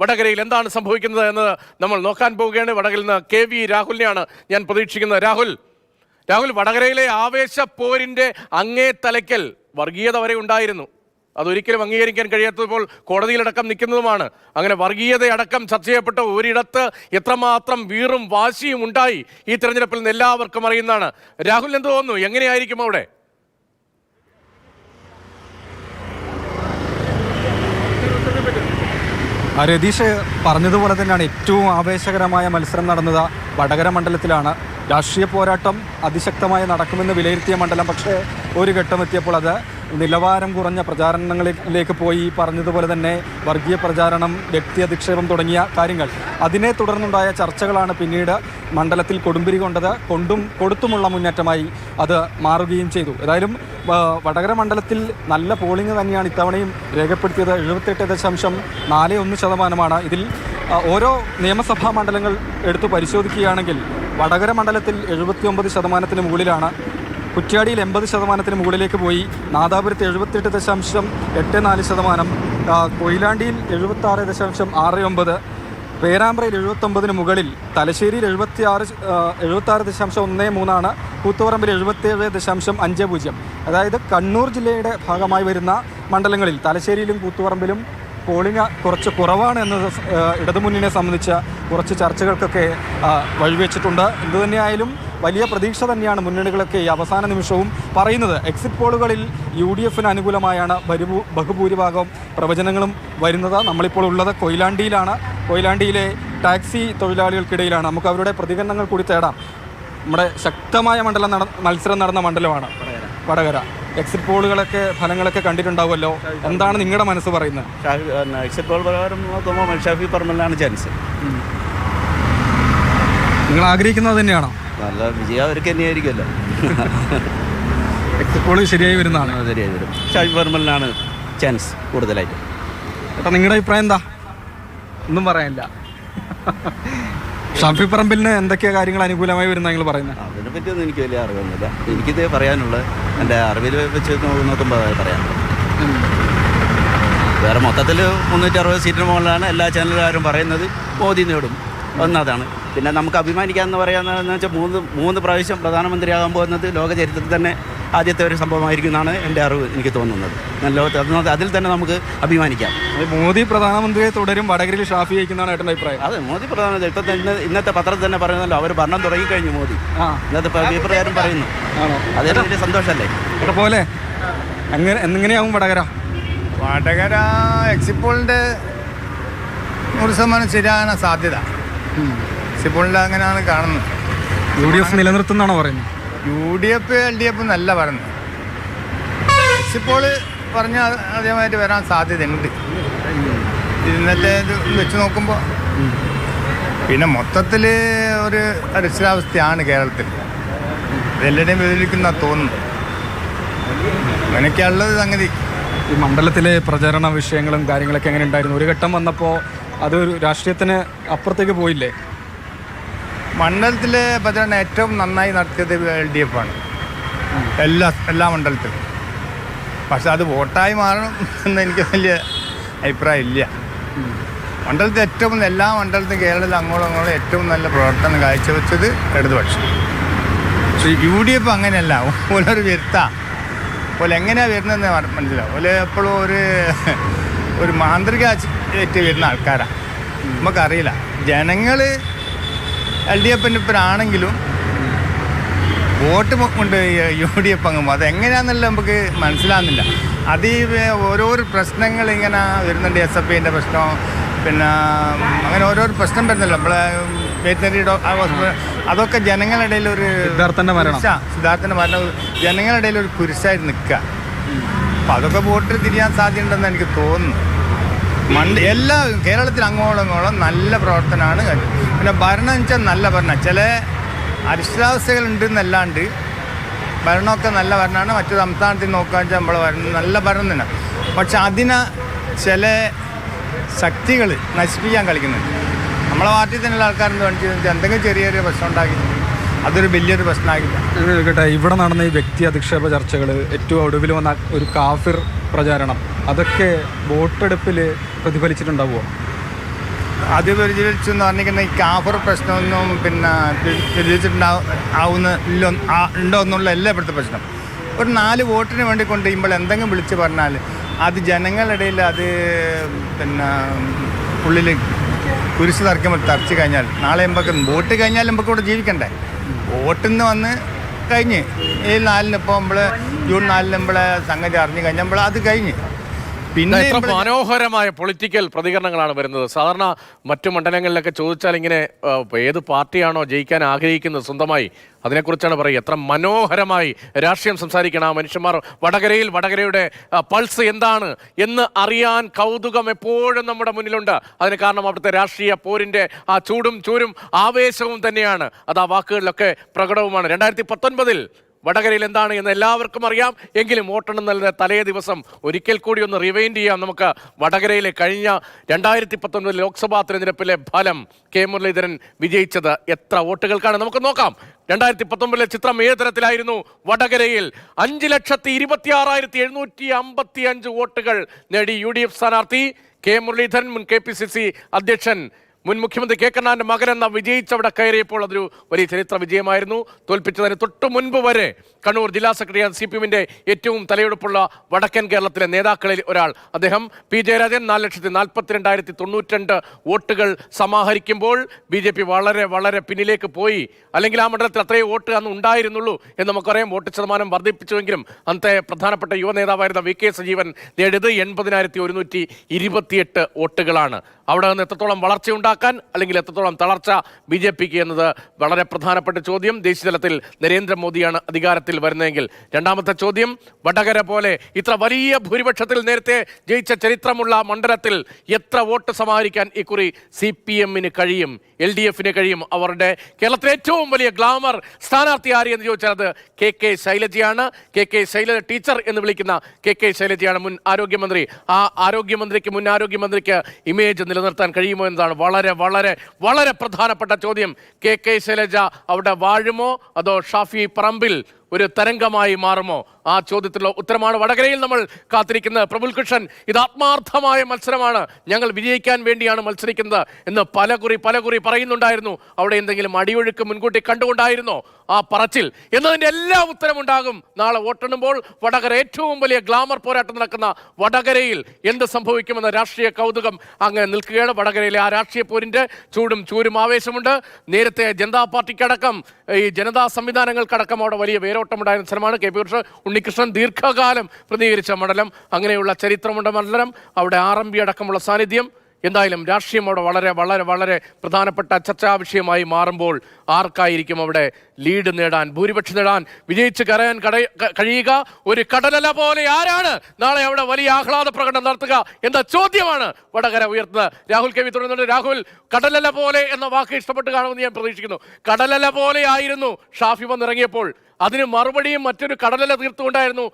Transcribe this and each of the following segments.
വടകരയിൽ എന്താണ് സംഭവിക്കുന്നത് എന്ന് നമ്മൾ നോക്കാൻ പോവുകയാണ്. വടകരയിൽ നിന്ന് കെ വി രാഹുലിനെയാണ് ഞാൻ പ്രതീക്ഷിക്കുന്നത്. രാഹുൽ രാഹുൽ വടകരയിലെ ആവേശ പോരിന്റെ അങ്ങേ തലയ്ക്കൽ വർഗീയത വരെ ഉണ്ടായിരുന്നു. അതൊരിക്കലും അംഗീകരിക്കാൻ കഴിയാത്തപ്പോൾ കോടതിയിലടക്കം നിൽക്കുന്നതുമാണ്. അങ്ങനെ വർഗീയതയടക്കം ചർച്ച ചെയ്യപ്പെട്ട ഒരിടത്ത് എത്രമാത്രം വീറും വാശിയും ഉണ്ടായി ഈ തെരഞ്ഞെടുപ്പിൽ നിന്ന് എല്ലാവർക്കും അറിയുന്നതാണ്. രാഹുൽ എന്ത് തോന്നുന്നു? എങ്ങനെയായിരിക്കും അവിടെ ആ രതീഷ് പറഞ്ഞതുപോലെ തന്നെയാണ് ഏറ്റവും ആവേശകരമായ മത്സരം നടന്നത്. വടകര മണ്ഡലത്തിലാണ്. രാഷ്ട്രീയ പോരാട്ടം അതിശക്തമായി നടക്കുമെന്ന് വിലയിരുത്തിയ മണ്ഡലം. പക്ഷേ ഒരു ഘട്ടം എത്തിയപ്പോൾ അത് നിലവാരം കുറഞ്ഞ പ്രചാരണങ്ങളിലേക്ക് പോയി പറഞ്ഞതുപോലെ തന്നെ വർഗീയ പ്രചാരണം വ്യക്തി അധിക്ഷേപം തുടങ്ങിയ കാര്യങ്ങൾ. അതിനെ തുടർന്നുണ്ടായ ചർച്ചകളാണ് പിന്നീട് മണ്ഡലത്തിൽ കൊടുമ്പിരി കൊണ്ടത്. കൊണ്ടും കൊടുത്തുമുള്ള മുന്നേറ്റമായി അത് മാറുകയും ചെയ്തു. ഏതായാലും വടകര മണ്ഡലത്തിൽ നല്ല പോളിംഗ് തന്നെയാണ് ഇത്തവണയും രേഖപ്പെടുത്തിയത്. എഴുപത്തെട്ട് ദശാംശം നാല് ഒന്ന് ശതമാനമാണ്. ഇതിൽ ഓരോ നിയമസഭാ മണ്ഡലങ്ങൾ എടുത്തു പരിശോധിക്കുകയാണെങ്കിൽ വടകര മണ്ഡലത്തിൽ എഴുപത്തിയൊമ്പത് ശതമാനത്തിന് മുകളിലാണ്. കുറ്റ്യാടിയിൽ എൺപത് ശതമാനത്തിന് മുകളിലേക്ക് പോയി. നാദാപുരത്ത് എഴുപത്തെട്ട് ദശാംശം എട്ട് നാല് ശതമാനം. കൊയിലാണ്ടിയിൽ എഴുപത്തി ആറ് ദശാംശം ആറ് ഒമ്പത്. പേരാമ്പ്രയിൽ എഴുപത്തൊമ്പതിന് മുകളിൽ. തലശ്ശേരിയിൽ എഴുപത്തി ആറ് എഴുപത്തി ആറ് ദശാംശം ഒന്ന് മൂന്നാണ്. കൂത്തുപറമ്പിൽ എഴുപത്തിയേഴ് ദശാംശം അഞ്ച് പൂജ്യം. അതായത് കണ്ണൂർ ജില്ലയുടെ ഭാഗമായി വരുന്ന മണ്ഡലങ്ങളിൽ തലശ്ശേരിയിലും കൂത്തുപറമ്പിലും പോളിംഗ് കുറച്ച് കുറവാണ് എന്നത് ഇടതുമുന്നിനെ സംബന്ധിച്ച കുറച്ച് ചർച്ചകൾക്കൊക്കെ വഴിവെച്ചിട്ടുണ്ട്. എന്തുതന്നെയായാലും വലിയ പ്രതീക്ഷ തന്നെയാണ് മുന്നണികളൊക്കെ ഈ അവസാന നിമിഷവും പറയുന്നത്. എക്സിറ്റ് പോളുകളിൽ യു ഡി എഫിന് അനുകൂലമായാണ് ഭരുഭൂ ബഹുഭൂരിഭാഗം പ്രവചനങ്ങളും വരുന്നത്. നമ്മളിപ്പോൾ ഉള്ളത് കൊയിലാണ്ടിയിലാണ്. കൊയിലാണ്ടിയിലെ ടാക്സി തൊഴിലാളികൾക്കിടയിലാണ്. നമുക്ക് അവരുടെ പ്രതികരണങ്ങൾ കൂടി തേടാം. നമ്മുടെ ശക്തമായ മണ്ഡലം നട മത്സരം നടന്ന മണ്ഡലമാണ് വടകര. എക്സിറ്റ് പോളുകളൊക്കെ ഫലങ്ങളൊക്കെ കണ്ടിട്ടുണ്ടാവുമല്ലോ. എന്താണ് നിങ്ങളുടെ മനസ്സ് പറയുന്നത്? എക്സിറ്റ് പോൾ പ്രകാരം നോക്കുമ്പോൾ ഷാഫി പറമ്പലിനാണ് ചാൻസ് നിങ്ങൾ ആഗ്രഹിക്കുന്നത് തന്നെയാണോ? നല്ല വിജയം അവർക്ക് തന്നെയായിരിക്കുമല്ലോ. എക്സിറ്റ് ശരിയായി വരുന്നതാണ്. ശരിയായി വരും. ഷാഫി വർമ്മലിനാണ് ചാൻസ് കൂടുതലായിട്ട്. ചേട്ടാ നിങ്ങളുടെ അഭിപ്രായം എന്താ? ഒന്നും പറയാനില്ല. ഷാഫി പറമ്പിലിന് എന്തൊക്കെ കാര്യങ്ങൾ അനുകൂലമായി വരുന്ന നിങ്ങൾ പറയുന്നത് അതിനെ പറ്റിയൊന്നും എനിക്ക് വലിയ അറിവൊന്നുമില്ല. എനിക്കിത് പറയാനുള്ളത് എന്റെ അറിവിൽ വെച്ച് നോക്കുമ്പോൾ അതായത് പറയാനുള്ളത് വേറെ മൊത്തത്തിൽ മുന്നൂറ്റി അറുപത് സീറ്റിന് മുകളിലാണ് എല്ലാ ചാനലുകാരും പറയുന്നത്. മോദി നേടും. ഒന്നതാണ് പിന്നെ നമുക്ക് അഭിമാനിക്കാമെന്ന് പറയാമെന്ന് വെച്ചാൽ മൂന്ന് മൂന്ന് പ്രാവശ്യം പ്രധാനമന്ത്രിയാകാൻ പോകുന്നത് ലോക ചരിത്രത്തിൽ തന്നെ ആദ്യത്തെ ഒരു സംഭവമായിരിക്കും എന്നാണ് എന്റെ അറിവ് എനിക്ക് തോന്നുന്നത്. നല്ല ലോകത്ത് അത് അതിൽ തന്നെ നമുക്ക് അഭിമാനിക്കാം. മോദി പ്രധാനമന്ത്രിയെ തുടരും വടകരയിൽ ഷാഫി അയക്കുന്നതാണ് ഏട്ടന്റെ അഭിപ്രായം. അതെ മോദി പ്രധാനമന്ത്രി. ഇപ്പം തന്നെ ഇന്നത്തെ പത്രത്തിൽ തന്നെ പറയുന്നല്ലോ അവർ ഭരണം തുടങ്ങിക്കഴിഞ്ഞു മോദി. ഇന്നത്തെ അഭിപ്രായം പറയുന്നു. അതേപോലെ എന്റെ വലിയ സന്തോഷമല്ലേ പോലെ അങ്ങനെ എങ്ങനെയാവും വടകര? വടകര എക്സിപ്പോളിന്റെ നൂറ് ശതമാനം ശരിയാകാൻ സാധ്യത. എക്സിറ്റ് അങ്ങനെയാണ് കാണുന്നത്. യു ഡി എഫ് നിലനിർത്തുന്നാണോ പറയുന്നത്? U D F L D F എന്നല്ല പറയുന്നത്. എക്സിറ്റ് പോൾ പറഞ്ഞ അതേമാതിരി വരാൻ സാധ്യതയുണ്ട്. ഇന്നത്തെ ഇത് വെച്ച് നോക്കുമ്പോൾ പിന്നെ മൊത്തത്തിൽ ഒരു അരിശരാവസ്ഥയാണ് കേരളത്തിൽ എല്ലാവരെയും വ്യതിരിക്കുന്ന തോന്നുന്നു. അങ്ങനെയൊക്കെയുള്ളത് സംഗതി. ഈ മണ്ഡലത്തിലെ പ്രചരണ വിഷയങ്ങളും കാര്യങ്ങളൊക്കെ എങ്ങനെ ഉണ്ടായിരുന്നു? ഒരു ഘട്ടം വന്നപ്പോൾ അത് രാഷ്ട്രീയത്തിന് അപ്പുറത്തേക്ക് പോയില്ലേ? മണ്ഡലത്തിലെ പ്രചരണം ഏറ്റവും നന്നായി നടത്തിയത് എൽ ഡി എഫ് ആണ്. എല്ലാ എല്ലാ മണ്ഡലത്തിലും. പക്ഷെ അത് വോട്ടായി മാറണം എന്ന് എനിക്ക് വലിയ അഭിപ്രായം ഇല്ല. മണ്ഡലത്തിൽ ഏറ്റവും എല്ലാ മണ്ഡലത്തിലും കേരളത്തിൽ അങ്ങോട്ടും അങ്ങോട്ടും ഏറ്റവും നല്ല പ്രവർത്തനം കാഴ്ചവെച്ചത് ഇടതുപക്ഷം. പക്ഷേ യു ഡി എഫ് അങ്ങനെയല്ല ഓലൊരു വരുത്താ. ഓലെ എങ്ങനെയാണ് വരുന്നതെന്ന് മന- മനസ്സിലാവും. ഓലെ എപ്പോഴും ഒരു ഒരു മാന്ത്രിക വരുന്ന ആൾക്കാരാണ് നമുക്കറിയില്ല. ജനങ്ങൾ എൽ ഡി എഫിന്റെ ഇപ്പനാണെങ്കിലും വോട്ട് കൊണ്ട് യു ഡി എഫ് അങ്ങും പോകും അതെങ്ങനെയാണെന്നല്ല നമുക്ക് മനസ്സിലാകുന്നില്ല. അത് ഈ ഓരോരോ പ്രശ്നങ്ങൾ ഇങ്ങനെ വരുന്നുണ്ട് എസ് എഫ് ഐന്റെ പ്രശ്നം പിന്നെ അങ്ങനെ ഓരോരോ പ്രശ്നം വരുന്നില്ല നമ്മളെ വെറ്റിനറി ഡോക്ടർ അതൊക്കെ ജനങ്ങളുടെ ഇടയിൽ ഒരു സിദ്ധാർത്ഥന്റെ മരണം. സിദ്ധാർത്ഥന്റെ മരണം. ജനങ്ങളുടെ ഒരു കുരിശായിട്ട് നിൽക്കുക. അപ്പം അതൊക്കെ വോട്ട് തിരിയാൻ സാധ്യതയുണ്ടെന്ന് എനിക്ക് തോന്നുന്നു. മണ്ഡ എല്ലാ കേരളത്തിൽ അങ്ങോളം ഇങ്ങോളം നല്ല പ്രവർത്തനമാണ്. പിന്നെ ഭരണം വെച്ചാൽ നല്ല ഭരണം. ചില അരിഷ്ടാവസ്ഥകളുണ്ട് എന്നല്ലാണ്ട് ഭരണമൊക്കെ നല്ല ഭരണമാണ്. മറ്റു സംസ്ഥാനത്തിൽ നോക്കുക വെച്ചാൽ നമ്മൾ ഭരണം നല്ല ഭരണം തന്നെ. പക്ഷെ അതിനെ ചില ശക്തികൾ നശിപ്പിക്കാൻ കളിക്കുന്നുണ്ട്. നമ്മളെ പാർട്ടിയിൽ തന്നെയുള്ള ആൾക്കാരെന്ത് കാണിച്ചു എന്തെങ്കിലും ചെറിയ ചെറിയ പ്രശ്നം ഉണ്ടാക്കി അതൊരു വലിയൊരു പ്രശ്നമാകില്ല കേട്ടെ. ഇവിടെ നടന്ന ഈ വ്യക്തി അധിക്ഷേപ ചർച്ചകൾ ഏറ്റവും ഒടുവിൽ വന്ന ഒരു കാഫിർ പ്രചാരണം അതൊക്കെ വോട്ടെടുപ്പിൽ പ്രതിഫലിച്ചിട്ടുണ്ടാവുമോ അത് പരിചരിച്ചു എന്ന് പറഞ്ഞിരിക്കുന്ന ഈ കാഫർ പ്രശ്നമൊന്നും പിന്നെ പ്രതിഫലിച്ചിട്ടുണ്ടാവുന്ന ആവുന്ന ഇല്ലോ ആ- ഉണ്ടോ എന്നുള്ള എല്ലാ ഇവിടുത്തെ പ്രശ്നം. ഒരു നാല് വോട്ടിന് വേണ്ടി കൊണ്ട് കഴിയുമ്പോൾ എന്തെങ്കിലും വിളിച്ച് പറഞ്ഞാൽ അത് ജനങ്ങളുടെ ഇടയിൽ അത് പിന്നെ ഉള്ളിൽ കുരിശ് തറക്കുമ്പോൾ തറച്ച് കഴിഞ്ഞാൽ. നാളെ നമുക്ക് വോട്ട് കഴിഞ്ഞാൽ നമുക്ക് ഇവിടെ ജീവിക്കണ്ടേ? വോട്ടിൽ നിന്ന് വന്ന് കഴിഞ്ഞ്. ഈ നാലിന് ഇപ്പോൾ നമ്മൾ ജൂൺ നാലിന് നമ്മളെ സംഗതി അറിഞ്ഞു കഴിഞ്ഞാൽ നമ്മൾ അത് കഴിഞ്ഞ്. പിന്നെ ഇത്ര മനോഹരമായ പൊളിറ്റിക്കൽ പ്രതികരണങ്ങളാണ് വരുന്നത്. സാധാരണ മറ്റു മണ്ഡലങ്ങളിലൊക്കെ ചോദിച്ചാൽ ഇങ്ങനെ ഏത് പാർട്ടിയാണോ ജയിക്കാൻ ആഗ്രഹിക്കുന്നത് സ്വന്തമായി അതിനെക്കുറിച്ചാണ് പറയുക. എത്ര മനോഹരമായി രാഷ്ട്രീയം സംസാരിക്കണം. ആ മനുഷ്യന്മാർ വടകരയിൽ വടകരയുടെ പൾസ് എന്താണ് എന്ന് അറിയാൻ കൗതുകം എപ്പോഴും നമ്മുടെ മുന്നിലുണ്ട്. അതിന് കാരണം അവിടുത്തെ രാഷ്ട്രീയ പോരിന്റെ ആ ചൂടും ചൂരും ആവേശവും തന്നെയാണ്. അത് ആ വാക്കുകളിലൊക്കെ പ്രകടവുമാണ്. രണ്ടായിരത്തി പത്തൊൻപതിൽ വടകരയിൽ എന്താണ് എന്ന് എല്ലാവർക്കും അറിയാം. എങ്കിലും വോട്ടെണ്ണം നൽകുന്ന തലേ ദിവസം ഒരിക്കൽ കൂടി ഒന്ന് റിവൈൻഡ് ചെയ്യാം. നമുക്ക് വടകരയിലെ കഴിഞ്ഞ രണ്ടായിരത്തി പത്തൊൻപത് ലോക്സഭാ തെരഞ്ഞെടുപ്പിലെ ഫലം കെ മുരളീധരൻ വിജയിച്ചത് എത്ര വോട്ടുകൾക്കാണ്? നമുക്ക് നോക്കാം. രണ്ടായിരത്തി പത്തൊമ്പതിലെ ചിത്രം ഏത് തരത്തിലായിരുന്നു? വടകരയിൽ അഞ്ച് ലക്ഷത്തി ഇരുപത്തി ആറായിരത്തി എഴുന്നൂറ്റി അമ്പത്തി അഞ്ച് വോട്ടുകൾ നേടി യു ഡി എഫ് സ്ഥാനാർത്ഥി കെ മുരളീധരൻ മുൻ കെ പി സി സി അധ്യക്ഷൻ മുൻ മുഖ്യമന്ത്രി കെ മകൻ മകനെന്ന വിജയിച്ചവിടെ കയറിയപ്പോൾ അതൊരു വലിയ ചരിത്ര വിജയമായിരുന്നു. തോൽപ്പിച്ചതിന് തൊട്ടു മുൻപ് വരെ കണ്ണൂർ ജില്ലാ സെക്രട്ടറി സി പി എമ്മിന്റെ ഏറ്റവും തലയെടുപ്പുള്ള വടക്കൻ കേരളത്തിലെ നേതാക്കളിൽ ഒരാൾ. അദ്ദേഹം പി ജയരാജൻ നാല് ലക്ഷത്തി നാൽപ്പത്തിരണ്ടായിരത്തി തൊണ്ണൂറ്റിരണ്ട് വോട്ടുകൾ സമാഹരിക്കുമ്പോൾ ബി ജെ പി വളരെ വളരെ പിന്നിലേക്ക് പോയി. അല്ലെങ്കിൽ ആ മണ്ഡലത്തിൽ അത്രയും വോട്ട് അന്ന് ഉണ്ടായിരുന്നുള്ളൂ എന്ന് നമുക്കറിയാം. വോട്ട് ശതമാനം വർദ്ധിപ്പിച്ചുവെങ്കിലും അന്നത്തെ പ്രധാനപ്പെട്ട യുവ നേതാവായിരുന്ന വി കെ സജീവൻ നേടിയത് എൺപതിനായിരത്തി ഒരുന്നൂറ്റി ഇരുപത്തിയെട്ട് വോട്ടുകളാണ്. അവിടെ നിന്ന് എത്രത്തോളം വളർച്ച ഉണ്ടാക്കാൻ അല്ലെങ്കിൽ എത്രത്തോളം തളർച്ച ബി ജെ പിക്ക് എന്നത് വളരെ പ്രധാനപ്പെട്ട ചോദ്യം. ദേശീയ തലത്തിൽ നരേന്ദ്രമോദിയാണ് അധികാരത്തിൽ വരുന്നതെങ്കിൽ രണ്ടാമത്തെ ചോദ്യം വടകര പോലെ ഇത്ര വലിയ ഭൂരിപക്ഷത്തിൽ നേരത്തെ ജയിച്ച ചരിത്രമുള്ള മണ്ഡലത്തിൽ എത്ര വോട്ട് സമാഹരിക്കാൻ ഇക്കുറി സി പി എമ്മിന് കഴിയും? എൽ ഡി എഫിന് കഴിയും? അവരുടെ കേരളത്തിലെ ഏറ്റവും വലിയ ഗ്ലാമർ സ്ഥാനാർത്ഥി ആര് എന്ന് ചോദിച്ചാൽ അത് കെ കെ ശൈലജയാണ്. കെ കെ ശൈലജ ടീച്ചർ എന്ന് വിളിക്കുന്ന കെ കെ ശൈലജയാണ് മുൻ ആരോഗ്യമന്ത്രി. ആ ആരോഗ്യമന്ത്രിക്ക് മുൻ ആരോഗ്യമന്ത്രിക്ക് ഇമേജ് നിലനിർത്താൻ കഴിയുമോ എന്നതാണ് വളരെ വളരെ വളരെ വളരെ പ്രധാനപ്പെട്ട ചോദ്യം. കെ കെ ശൈലജ അവിടെ വാഴുമോ? അതോ ഷാഫി പറമ്പിൽ ഒരു തരംഗമായി മാറുമോ? ആ ചോദ്യത്തിലുള്ള ഉത്തരമാണ് വടകരയിൽ നമ്മൾ കാത്തിരിക്കുന്നത്. പ്രബുൽ കൃഷ്ണൻ ഇത് ആത്മാർത്ഥമായ മത്സരമാണ്. ഞങ്ങൾ വിജയിക്കാൻ വേണ്ടിയാണ് മത്സരിക്കുന്നത് എന്ന് പലകുറി പലകുറി പറയുന്നുണ്ടായിരുന്നു. അവിടെ എന്തെങ്കിലും അടിയൊഴുക്ക് മുൻകൂട്ടി കണ്ടുകൊണ്ടായിരുന്നോ? ആ പറച്ചിൽ. എന്നതിന്റെ എല്ലാ ഉത്തരമുണ്ടാകും. നാളെ വോട്ടെണ്ണുമ്പോൾ വടകര ഏറ്റവും വലിയ ഗ്ലാമർ പോരാട്ടം നടക്കുന്ന വടകരയിൽ എന്ത് സംഭവിക്കുമെന്ന രാഷ്ട്രീയ കൗതുകം അങ്ങനെ നിൽക്കുകയാണ് വടകരയിലെ ആ രാഷ്ട്രീയ പോരിന്റെ ചൂടും ചൂരും ആവേശമുണ്ട്. നേരത്തെ ജനതാ പാർട്ടിക്കടക്കം ഈ ജനതാ സംവിധാനങ്ങൾക്കടക്കം അവിടെ വലിയ വേരോട്ടമുണ്ടായിരുന്ന സ്ഥലമാണ് കെ പി കൃഷ്ണൻ ഉണ്ണികൃഷ്ണൻ ദീർഘകാലം പ്രതികരിച്ച മണ്ഡലം. അങ്ങനെയുള്ള ചരിത്രമുണ്ട മണ്ഡലം. അവിടെ ആർ എം ബി അടക്കമുള്ള സാന്നിധ്യം. എന്തായാലും രാഷ്ട്രീയം അവിടെ വളരെ വളരെ വളരെ പ്രധാനപ്പെട്ട ചർച്ചാ വിഷയമായി മാറുമ്പോൾ ആർക്കായിരിക്കും അവിടെ ലീഡ് നേടാൻ ഭൂരിപക്ഷം നേടാൻ വിജയിച്ച് കരയാൻ കഴിയുക? ഒരു കടലല പോലെ ആരാണ്? നാളെ അവിടെ വലിയ ആഹ്ലാദ പ്രകടനം നടത്തുക എന്ന ചോദ്യമാണ് വടകര ഉയർത്തുന്നത്. രാഹുൽ കെ വി തുടരുന്നുണ്ട്. രാഹുൽ കടലല പോലെ എന്ന വാക്ക് ഇഷ്ടപ്പെട്ട് കാണുമെന്ന് ഞാൻ പ്രതീക്ഷിക്കുന്നു. കടലല പോലെ ആയിരുന്നു ഷാഫി വന്നിറങ്ങിയപ്പോൾ. അതിന് മറുപടിയും മറ്റൊരു കടലല തീർത്തുകൊണ്ടായിരുന്നു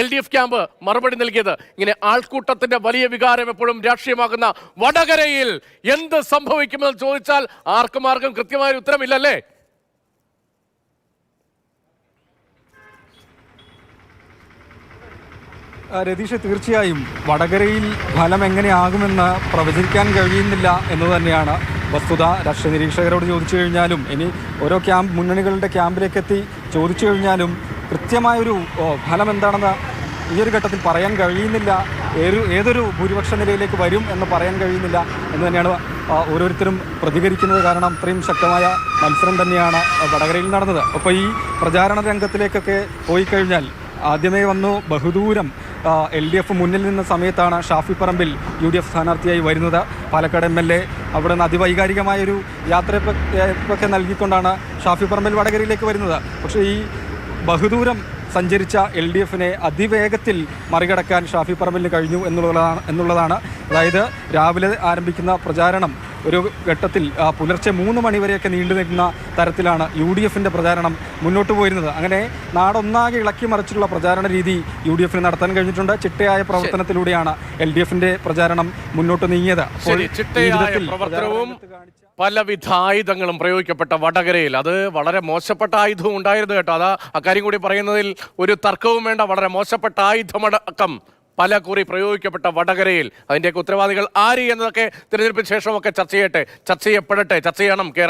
എൽ ഡി എഫ് ക്യാമ്പ് മറുപടി നൽകിയത്. ഇങ്ങനെ ആൾക്കൂട്ടത്തിന്റെ വലിയ വികാരം എപ്പോഴും രാഷ്ട്രീയമാകുന്ന വടകരയിൽ എന്ത് സംഭവിക്കുമെന്ന് ചോദിച്ചാൽ ആർക്കും ആർക്കും കൃത്യമായ ഉത്തരമില്ലല്ലേ? രതീഷ് തീർച്ചയായും വടകരയിൽ ഫലം എങ്ങനെയാകുമെന്ന് പ്രവചിക്കാൻ കഴിയുന്നില്ല എന്ന് തന്നെയാണ് വസ്തുത. രാഷ്ട്രീയ നിരീക്ഷകരോട് ചോദിച്ചു കഴിഞ്ഞാലും ഇനി ഓരോ ക്യാമ്പ് മുന്നണികളുടെ ക്യാമ്പിലേക്ക് എത്തി ചോദിച്ചു കഴിഞ്ഞാലും കൃത്യമായൊരു ഫലം എന്താണെന്ന് ഈ ഒരു ഘട്ടത്തിൽ പറയാൻ കഴിയുന്നില്ല. ഏതൊരു ഏതൊരു ഭൂരിപക്ഷ നിലയിലേക്ക് വരും എന്ന് പറയാൻ കഴിയുന്നില്ല എന്ന് തന്നെയാണ് ഓരോരുത്തരും പ്രതികരിക്കുന്നത്. കാരണം അത്രയും ശക്തമായ മത്സരം തന്നെയാണ് വടകരയിൽ നടന്നത്. അപ്പോൾ ഈ പ്രചാരണ രംഗത്തിലേക്കൊക്കെ പോയി കഴിഞ്ഞാൽ ആദ്യമേ വന്നു ബഹുദൂരം. എൽ ഡി എഫ് മുന്നിൽ നിന്ന സമയത്താണ് Shafi Parambil U D F സ്ഥാനാർത്ഥിയായി വരുന്നത്. പാലക്കാട് എം എൽ എ അവിടെ നിന്ന് അതിവൈകാരികമായൊരു യാത്രയൊക്കെ നൽകിക്കൊണ്ടാണ് ഷാഫി പറമ്പിൽ വടകരയിലേക്ക് വരുന്നത്. പക്ഷേ ഈ ബഹുദൂരം സഞ്ചരിച്ച എൽ ഡി എഫിനെ അതിവേഗത്തിൽ മറികടക്കാൻ ഷാഫി പറമ്പലിന് കഴിഞ്ഞു എന്നുള്ളതാണ് എന്നുള്ളതാണ്. അതായത് രാവിലെ ആരംഭിക്കുന്ന പ്രചാരണം ഒരു ഘട്ടത്തിൽ പുലർച്ചെ മൂന്ന് മണിവരെയൊക്കെ നീണ്ടു നിൽക്കുന്ന തരത്തിലാണ് യു ഡി എഫിന്റെ പ്രചാരണം മുന്നോട്ട് പോയിരുന്നത്. അങ്ങനെ നാടൊന്നാകെ ഇളക്കി മറിച്ചുള്ള പ്രചാരണ രീതി യു ഡി എഫിന് നടത്താൻ കഴിഞ്ഞിട്ടുണ്ട്. ചിട്ടയായ പ്രവർത്തനത്തിലൂടെയാണ് എൽ ഡി എഫിന്റെ പ്രചാരണം മുന്നോട്ട് നീങ്ങിയത്. അപ്പോൾ പ്രവർത്തനവും പലവിധ ആയുധങ്ങളും പ്രയോഗിക്കപ്പെട്ട വടകരയിൽ. അത് വളരെ മോശപ്പെട്ട ആയുധവും ഉണ്ടായിരുന്നു കേട്ടോ. അതാ അക്കാര്യം കൂടി പറയുന്നതിൽ ഒരു തർക്കവും വേണ്ട. വളരെ മോശപ്പെട്ട ആയുധമടക്കം പല കുറി പ്രയോഗിക്കപ്പെട്ട വടകരയിൽ. അതിന്റെയൊക്കെ ഉത്തരവാദികൾ ആര് എന്നതൊക്കെ തിരഞ്ഞെടുപ്പിന് ശേഷമൊക്കെ ചർച്ച ചെയ്യട്ടെ. ചർച്ച ചെയ്യപ്പെടട്ടെ. ചർച്ച ചെയ്യണം കേരളം